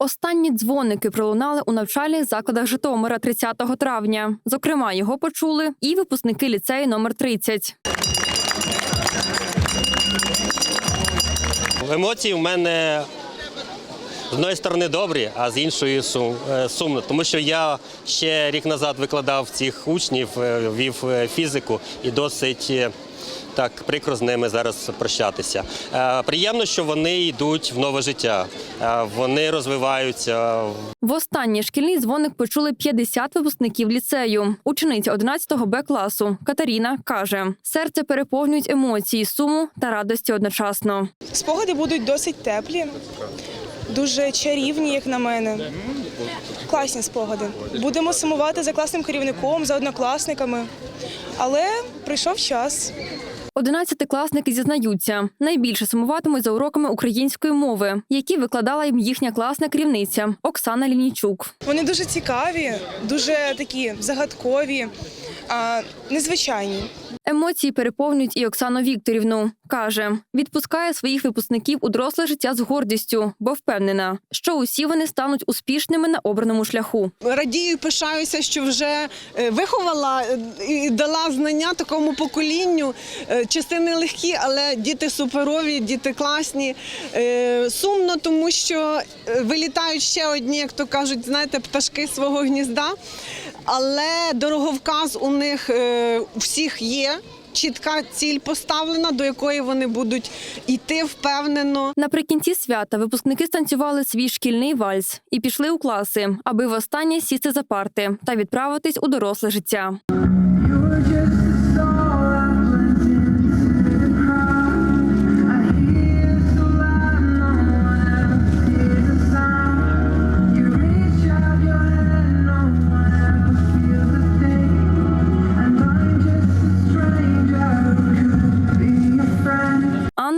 Останні дзвоники пролунали у навчальних закладах Житомира 30 травня. Зокрема, його почули і випускники ліцею номер 30. Емоції в мене з одної сторони добрі, а з іншої сум, е, сумно. Тому що я ще рік назад викладав цих учнів, е, вів е, фізику і досить так прикро з ними зараз прощатися. Приємно, що вони йдуть в нове життя, вони розвиваються, Востаннє шкільний дзвоник почули 50 випускників ліцею. Учениця 11 Б класу Катерина каже: серце переповнюють емоції, суму та радості одночасно. Спогади будуть досить теплі, дуже чарівні, як на мене. Класні спогади. Будемо сумувати за класним керівником, за однокласниками. Але прийшов час. Одинадцятикласники зізнаються, найбільше сумуватимуть за уроками української мови, які викладала їм їхня класна керівниця Оксана Лінійчук. Вони дуже цікаві, дуже такі загадкові, незвичайні. Емоції переповнюють і Оксану Вікторівну. Каже, відпускає своїх випускників у доросле життя з гордістю, бо впевнена, що усі вони стануть успішними на обраному шляху. Радію пишаюся, що вже е, виховала е, і дала знання такому поколінню. Е, Частини легкі, але діти суперові, діти класні. Сумно, тому що вилітають ще одні, як то кажуть, знаєте, пташки свого гнізда. Але дороговказ у них всіх є. Чітка ціль поставлена, до якої вони будуть йти впевнено. Наприкінці свята випускники станцювали свій шкільний вальс і пішли у класи, аби востаннє сісти за парти та відправитись у доросле життя.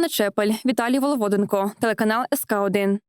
Анна Чепель, Віталій Воловоденко, телеканал СК 1